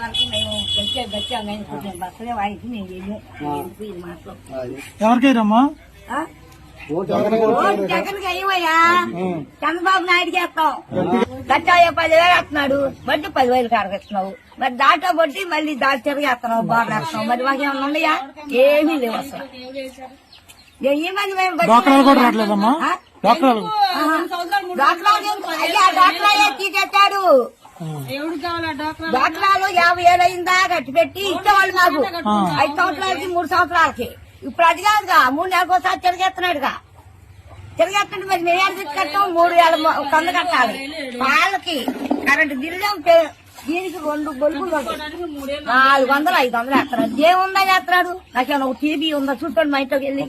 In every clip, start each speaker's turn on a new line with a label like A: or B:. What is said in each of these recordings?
A: వరకు మేము గట్టిగా మేము కొంచెం బస్సులే చెయ్యను ఎందుకు ఇది మాత్రం
B: ఎవరికైరమ్మా?
A: జగన్కి అయ్యవయ్యా చంద్రబాబు నాయుడు చేస్తాం గట్టాయ పదివేలు వేస్తున్నాడు. వడ్డీ పదివేలు కాడగస్తున్నావు మరి దాంట్లో వడ్డీ మళ్ళీ దాటి తిరిగేస్తున్నావు బాగా వేస్తున్నావు. మరి మాకు ఏమన్నా ఉన్నాయా? ఏమీ లేవు అసలు. ఏ మంది మేము
B: రావట్లేదమ్మా?
A: ఆ?
B: డాక్టర్లు.
A: డాక్టర్లు యాభై ఏళ్ళు అయిందా? గట్టి పెట్టి ఇచ్చేవాళ్ళు మాకు ఐదు సంవత్సరాలకి మూడు సంవత్సరాలకి. ఇప్పుడు అది కాదుగా మూడు నెలలకు ఒకసారి తిరిగేస్తున్నాడుగా. తిరిగేస్తుంటే మరి మేము ఏడు కట్టాం మూడు వేల కొంద కట్టాలి. వాళ్ళకి కరెంటు బిల్లు దీనికి రెండు బొలుగులు ఉంటాయి. నాలుగు వందలు ఐదు వందలు వేస్తున్నాడు ఏముందా చేస్తున్నాడు? నాకేమన్నా ఒక టీవీ ఉందా? చూసుకోండి మా ఇంట్లోకి వెళ్ళి.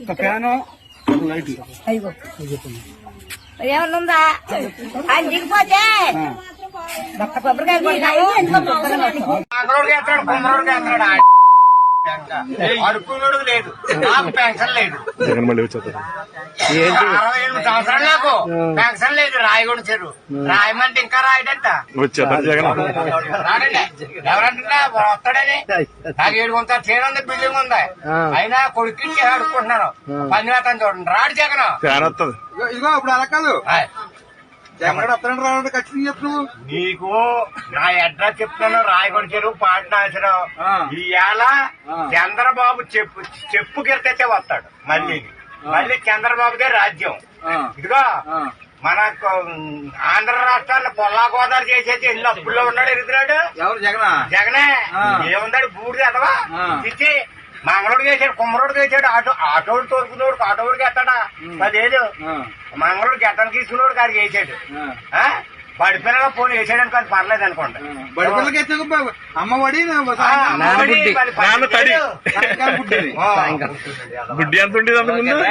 A: అయ్యో. ఏమన్నా ఉందా? ఆయన దిగిపోతే. ఒక్క
C: లేదు. నాకు పెన్షన్ లేదు.
D: జగన్ మళ్ళీ వచ్చేస్తారు
C: అరవై ఎనిమిది సంవత్సరాలు నాకు. పెన్షన్ లేదు రాయగొండ చెరువు రాయమంటే ఇంకా రాయడంట.
D: వచ్చేస్తారు జగన్.
C: రాడండి. ఎవరంటున్నా? వస్తాడని. నాకు ఏడు వందల ట్రైన్ ఉంది బిల్డింగ్ ఉంది. అయినా కొడుకు అడుక్కుంటున్నాను పని వేతనం చూడండి. రాడు జగన్.
E: ఇదిగో ఇప్పుడు అలా కాదు.
C: నీకు నా అడ్రస్ చెప్తాను రాయగొండ చెరువు పాటనాశనం. ఇవాళ. చంద్రబాబు చెప్పు చెప్పు గిరితే వస్తాడు మళ్ళీ. మళ్ళీ చంద్రబాబుదే రాజ్యం. ఇదిగో
E: ఆ,
C: మన ఆంధ్ర రాష్ట్రాల్లో పొల్లా గోదావరి చేసేది ఇల్లు అప్పుల్లో ఉన్నాడు ఎరుగుతున్నాడు?
E: ఎవరు జగనా?
C: జగనే. ఏముందాడు బూడిది అదవా. ఇచ్చి మంగళూరు వేసాడు కుమ్మరోడు వేసాడు ఆటో ఆటోడు తోడుకున్నాడు ఆటోడికి ఎత్తాడా? పదేళ్ళు
E: ఆ,
C: మంగళూరు గెట్టను తీసుకున్నాడు కాడికి వేసాడు. పిల్లల ఫోన్ వేసాడని కాదు పర్లేదు అనుకోండి. అమ్మఒడి.
D: గుడ్డి ఎంత ఉండేది